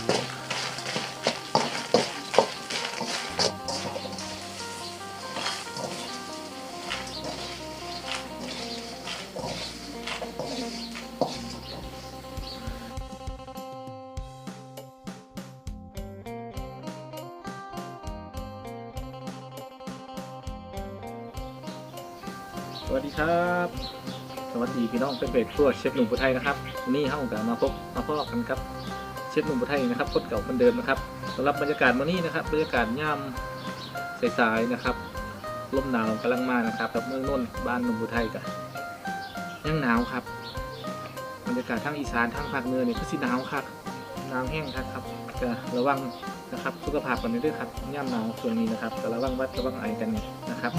สวัสดีครับ สวัสดีพี่น้องเป็นเบรครัวเชฟหนุ่มผู้ไทยนะครับวันนี้เฮากับมาพบมาพบกันครับ เชฟหนุ่มไทยนะครับคนเก่าคนเดิมนะครับสำหรับบรรยากาศวันนี้นะครับบรรยากาศย่ำสายๆนะครับลมหนาวกำลังมานะครับกับเมืองนนท์บ้านหนุ่มไทยกันยังหนาวครับ บรรยากาศทางอีสานทางภาคเหนือเนี่ยก็สิหนาวครับหนาวแห้งครับครับก็ระวังนะครับสุขภาพกันด้วยครับย่ำหนาวช่วงนี้นะครับก็ระวังวัดระวังไอกันนะครับ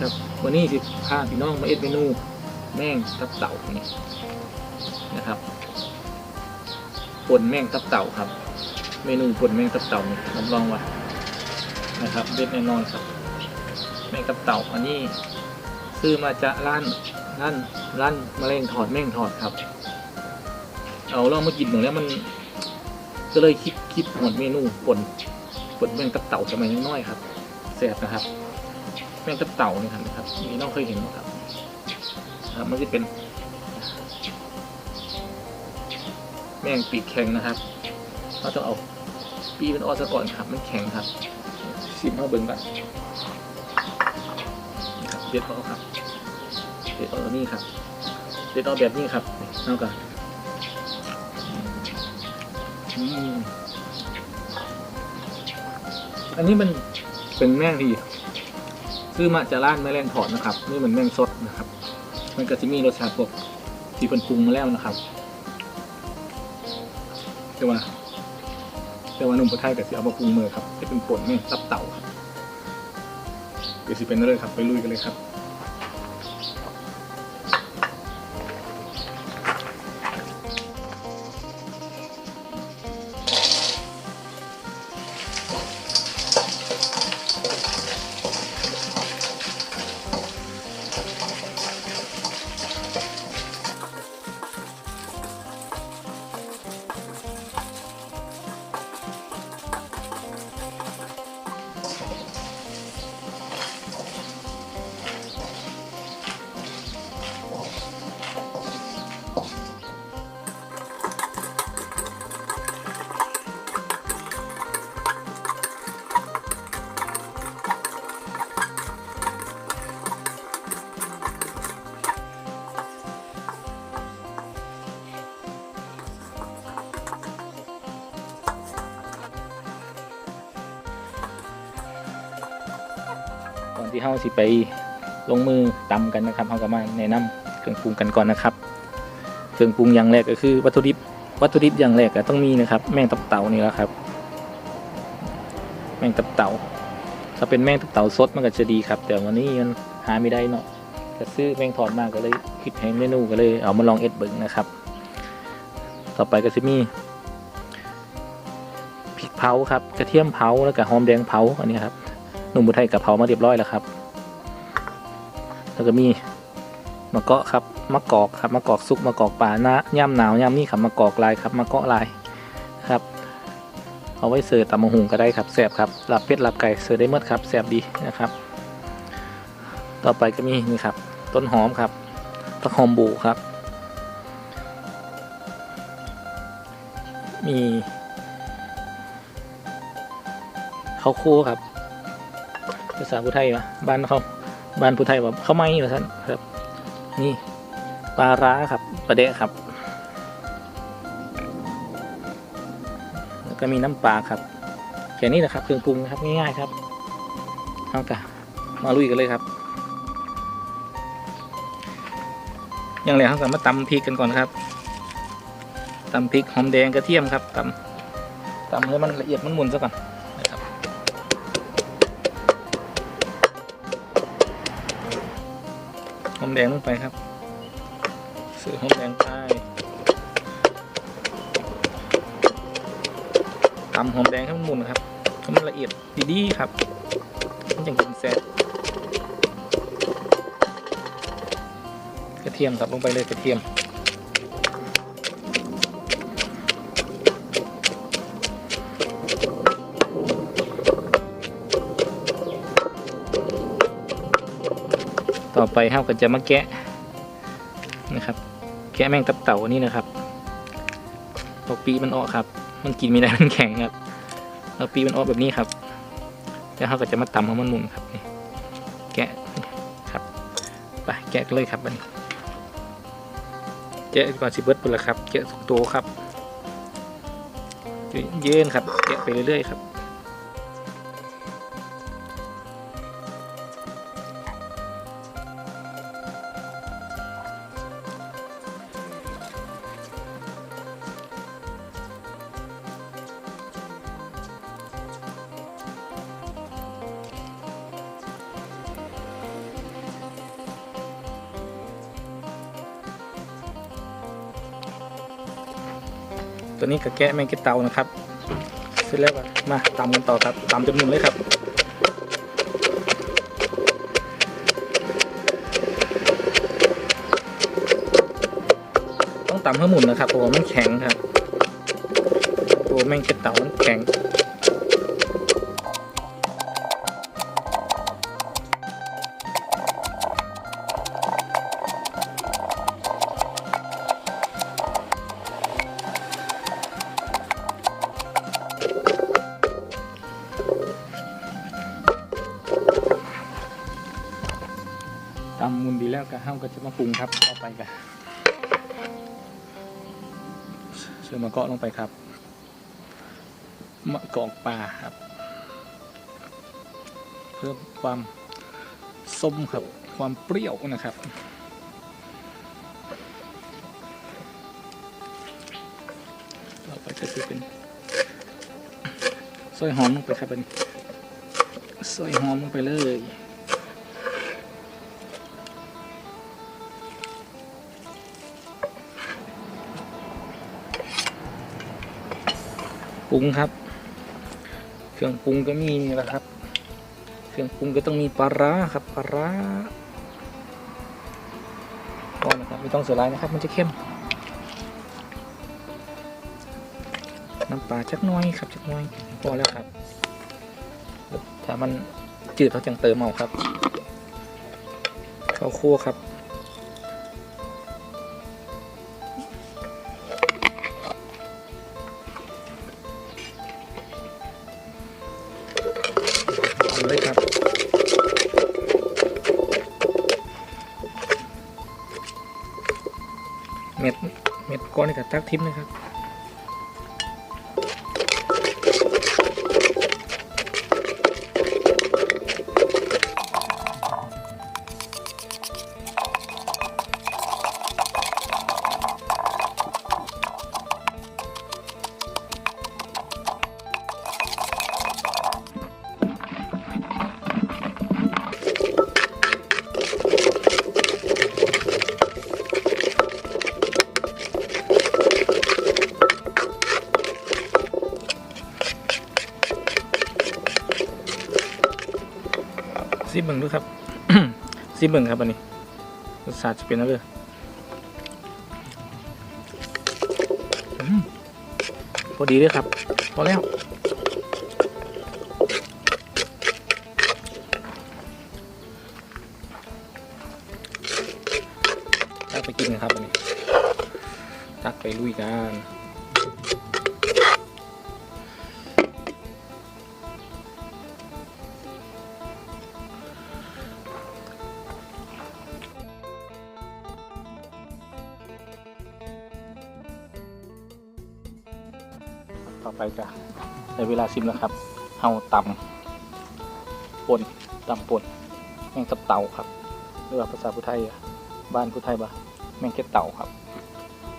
ครับ วันนี้สิพาพี่น้องมาเอ็ดเมนูแม่งตับเต่านี่นะครับ ป่นแมงตับเต่าครับ เมนูป่นแมงตับเต่านี่รับรองว่านะครับเด็ดแน่นอนครับ แมงตับเต่าอันนี้ซื้อมาจากร้านร้านร้านมะเร็งถอดแมงถอดครับ เอาลองมากินหนึ่งแล้วมันก็เลยคิดคิดหมดเมนูป่นป่นแมงตับเต่าสมัยน้อยครับแซ่บนะครับ แมงตับเต่านี่ครับนะครับนี่น้องเคยเห็นไหมครับ ครับมันจะเป็น แมงปีกแข็งนะครับเราต้องเอาปีมันออกซะก่อนครับ มันแข็งครับชิมเข้าเบิ้งบ้างนี่ครับเด็ดเอาครับเด็ดเอานี่ครับเด็ดเอาแบบนี้ครับเอากันอันนี้มันเป็นแมงที่ซื้อมาจากร้านแม่แรงถอดนะครับ นี่เหมือนแมงสดนะครับ มันก็จะมีรสชาติพวกที่เป็นปรุงมาแล้วนะครับ แต่ว่า แต่ว่านุ่มประไทยกับที่เอามาปรุงมือครับจะเป็นป่นแม่งตับเต่าเดี๋ยวสิเป็นเลยครับ ไปลุยกันเลยครับ ที่เฮาสิไปลงมือตำกันนะครับเฮาก็มาแนะนำเครื่องปรุงกันก่อนนะครับ เครื่องปรุงอย่างแรกก็คือวัตถุดิบวัตถุดิบอย่างแรกก็ต้องมีนะครับ แมงตับเต่านี่แหละครับ แมงตับเต่า ถ้าเป็นแมงตับเต่าสดมันก็จะดีครับ แต่วันนี้มันหาไม่ได้เนาะก็ซื้อแมงถอดมาก็เลยคิดให้เมนูก็เลยเอามาลองเอ็ดเบิ่งนะครับ ต่อไปก็จะมีพริกเผาครับ กระเทียมเผาแล้วก็หอมแดงเผาอันนี้ครับ หนุ่มบุไทยกับเผามาเรียบร้อยแล้วครับ แล้วก็มีมะเกาะครับมะกอกครับมะกอกซุกมะกอกป่าน้าย่ำหนาวย่ำนี่ครับมะกอกลายครับมะเกาะลายครับเอาไว้เสิร์ฟตำมะฮุงก็ได้ครับแซ่บครับลาบเป็ดลาบไก่เสิร์ฟได้เมื่อครับแซ่บดีนะครับ ต่อไปก็มีนี่ครับ ต้นหอมครับต้นหอมบูครับ มีข้าวคั่วครับ ภาษาพุไทยวะบ้านเขาบ้านพุไทยว่าเขาไม่ว่าท่านครับ นี่ปลาร้าครับปลาเดะครับแล้วก็มีน้ำปลาครับแค่นี้นะครับเครื่องปรุงนะครับง่ายๆครับเอากะมาลุยกันเลยครับอย่างแรกเราสามารถตำพริกกันก่อนครับตำพริกหอมแดงกระเทียมครับตำตำให้มันละเอียดมันหมุนซะก่อน หอมแดงลงไปครับใส่หอมแดงไปตำหอมแดงให้มันหมุนครับให้มันละเอียดดีๆครับมันจะกินแซ่บกระเทียมครับลงไปเลยกระเทียม ต่อไปเฮาก็จะมาแกะนะครับ แกะแมงตับเต่าอันนี้นะครับเอาปีมันออกครับ มันกินไม่ได้มันแข็งครับเอาปีมันออกแบบนี้ครับ แล้วเฮาก็จะมาตำให้มันมุนครับนี่แกะครับไปแกะเลยครับอันนี้แกะก่อนสิเบิร์ดปุ่นละครับแกะสุกโตวครับเย็นครับแกะไปเรื่อยๆครับ ตัวนี้ก็แกะแมงกิตเตานะครับ เสร็จแล้วก็มาตำกันต่อครับตำจนมุนเลยครับต้องตำให้หมุนนะครับเพราะว่ามันแข็งครับตัวแมงกิตเตามันแข็ง มุนดีแล้าก็จะมาปรุงครับต่อไปกันเชื่อมะเกาะลงไปครับมะกอกป่าครับ เพิ่มความส้มครับความเปรี้ยวนะครับต่อไปก็จะเป็นซอยหอมลงไปครับอันนี้ซอยหอมลงไปเลย ปรุงครับ เครื่องปรุงก็มีนี่แหละครับ เครื่องปรุงก็ต้องมีปลาร้าครับปลาร้าก็นนะครับไม่ต้องเสียรายนะครับ มันจะเข้ม น้ำปลาจักน้อยครับจักน้อยพอแล้วครับถ้ามันจืดเขาจังเติมเอาครับข้าวคั่วครับ เอาเลยครับ เม็ด เม็ดก้อนนี่กับตักทิมนะครับ ซิมเบิงดูครับ ซิมเบิงครับอันนี้รสชาติจะเป็นอะไรพอดีเลยครับ พอแล้ว ตักไปกินกันครับอันนี้ ตักไปลุยกัน ต่อไปจะในเวลาซิมแล้วครับเฮาตำป่นตำป่นแมงตับเต่าครับหรือว่าภาษาพุทไทยบ้านพุทไทยบ่าแมงเก็ดเต่าครับ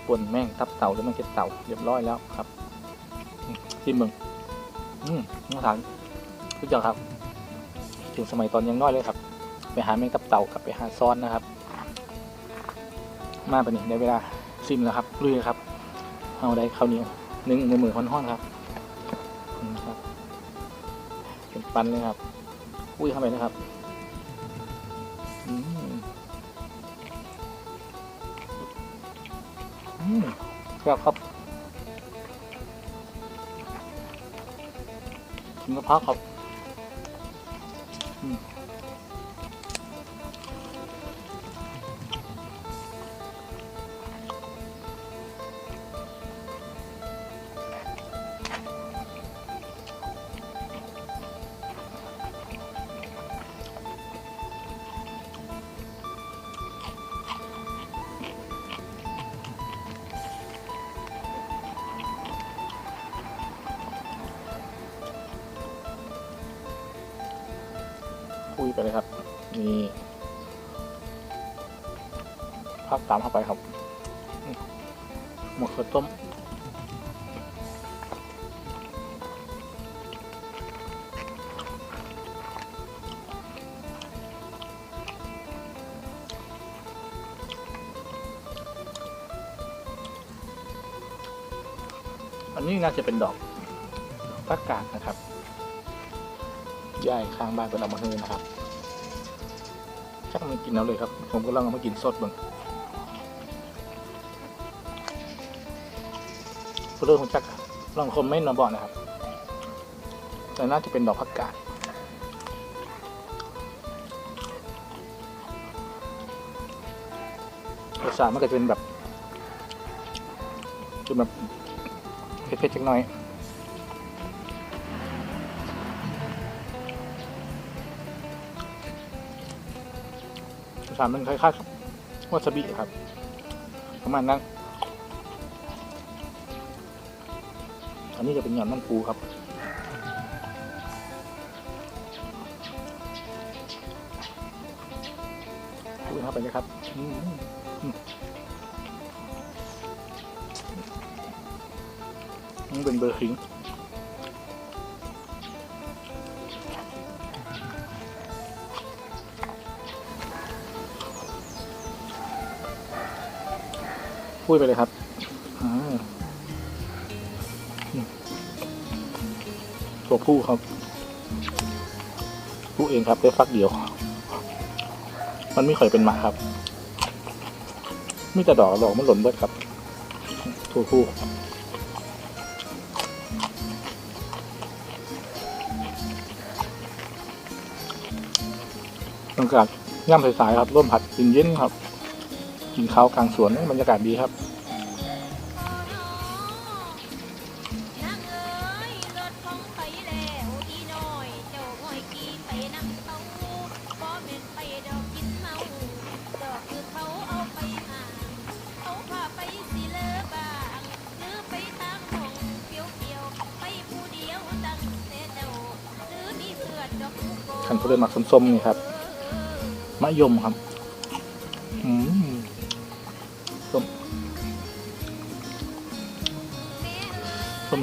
ป่นแมงตับเต่าหรือแมงเก็ดเต่าเรียบร้อยแล้วครับซิมมึงอืมน้องฐานรู้จักครับ ถึงสมัยตอนยังน้อยเลยครับ ไปหาแมงตับเต่าครับไปหาซ้อนนะครับ มาปนี่ในเวลาซิมแล้วครับลุยเลยครับเอาได้ข้าวเหนียว หนึ่งมือมือห้อนๆครับครับเป็นปันเลยครับ อุ้ยเข้าไปนะครับอืมอืมครับครับกินกระเพาะครับ ไปเลยครับ นี่พักตามเข้าไปครับหมกข้าวต้มอันนี้น่าจะเป็นดอกประกาศนะครับย่ายข้างบ้านเป็นเอามาให้นะครับ ชักมันกินเอาเลยครับ ผมก็ลองเอามากินสดบ้างเรื่องของจักลองคอมเมนต์มาบอกนะครับ แต่น่าจะเป็นดอกผักกาดรสชาติมันก็จะเป็นแบบจะแบบเผ็ดๆจักหน่อยาติมันคล้ายๆวาซาบิครับ ประมาณนั้น อันนี้จะเป็นหย่อนมันปูครับปูเข้าไปเลยครับมันเป็นเบอร์คิง พูดไปเลยครับตัวผู้ครับ ผู้เองครับได้ฟักเดียว มันไม่ค่อยเป็นหมาครับมีแต่ดอกดอกมันหล่นเบิดครับตัวผู้บรรยากาศย่ำสายๆครับร่วมผัดเย็นครับ กินข้าวกลางสวนบรรยากาศดีครับของไปแล้วอีน้อยเจ้าห้อยกี่ไปนำเขาเปหาเขาพาไปสิเลอบางหรือไปทางหงเปียนหมักส้มๆนี่ครับมะยมครับ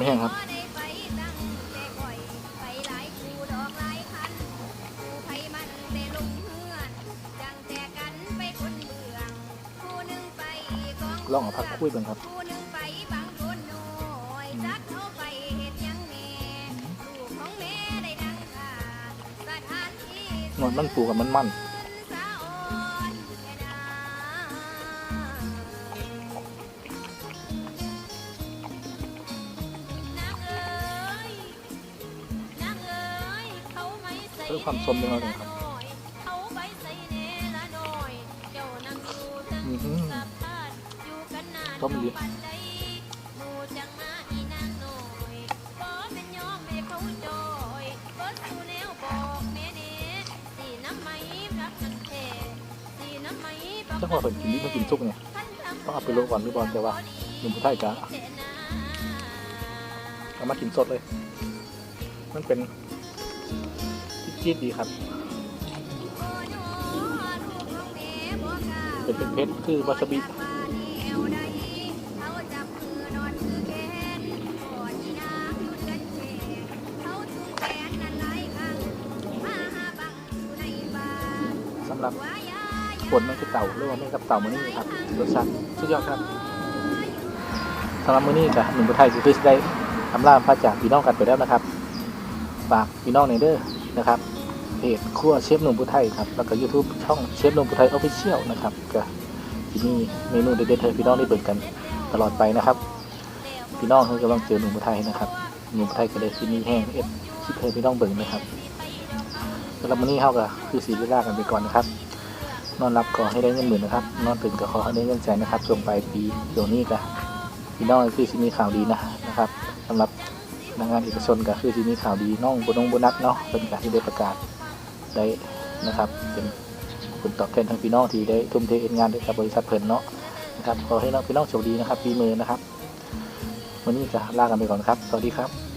แห้งครับได้ไปตั้งแต่ก่อยไปหลายคู่ดอกหลายคันคู่ไผมันได้ลงเฮือนจังแต่กันไปคนเมืองคู่หนึ่งไปกองลองเอาพักคุยกันครับคู่หนึ่งไปบางโดนน้อยจักเอา อหือสะพานอยู่กันนานต้มดิปันใดหมู่จังมาอีนางน้อยบ่เป็นยอมให้เขาจอยบ่สู้แนกแม่เด้สีน้ำไหมรักกันแท้สีน้ำไหมบัจังหวะเพิ่นกินนี่มันกินซุปไงต้องเอาไปลวกก่อนหรือบอลแต่ว่าหนุ่มผู้ไทยจะเอามากินสดเลย มันเป็น จี๊ดๆดีครับ เป็นเป็นเพชรคือวาซาบิสำหรับผลมันคือเต่าเรียกว่าแม่กับเต่ามือนี่ครับรสชาติสุดยอดครับสำหรับมือนี้กับหนุ่มผู้ไทยจะคือได้ทำลาพระจากพี่น้องกันไปแล้วนะครับฝากพี่น้องในเด้อ นะครับเพจครัวเชฟหนุ่มผู้ไทยครับแล้วก็ยูทูบช่องเชฟหนุ่มผู้ไทยออฟฟิเชียลนะครับก็ที่นี่เมนูเด็ดๆให้พี่น้องได้เบิ่งกันตลอดไปนะครับ พี่น้องเขากำลังเจอหนุ่มผู้ไทยนะครับหนุ่มผู้ไทยก็เลยที่นี่แห้งเอ็ดคิดให้พี่น้องเบิ่งนะครับสำหรับมื้อนี้เขาก็คือสีลากันไปก่อนนะครับ นอนรับก็ให้ได้เงินหมื่นนะครับ นอนตื่นก็ขอให้ได้เงินแสนนะครับช่วงปลายปีเดี๋ยวนี้ก็พี่น้องคือที่มีข่าวดีนะนะครับสำหรับ นักงานเอกชนก็คือที่มีข่าวดีน้องบนงโบนัดเนาะเป็นการที่ได้ประกาศได้นะครับเป็นผลตอบแทนทางพี่น้องที่ได้ทุ่มเทงานให้กับบริษัทเพิ่นเนาะนะครับขอให้น้องพี่น้องโชคดีนะครับปีมือนะครับ วันนี้จะลากันไปก่อนครับ สวัสดีครับ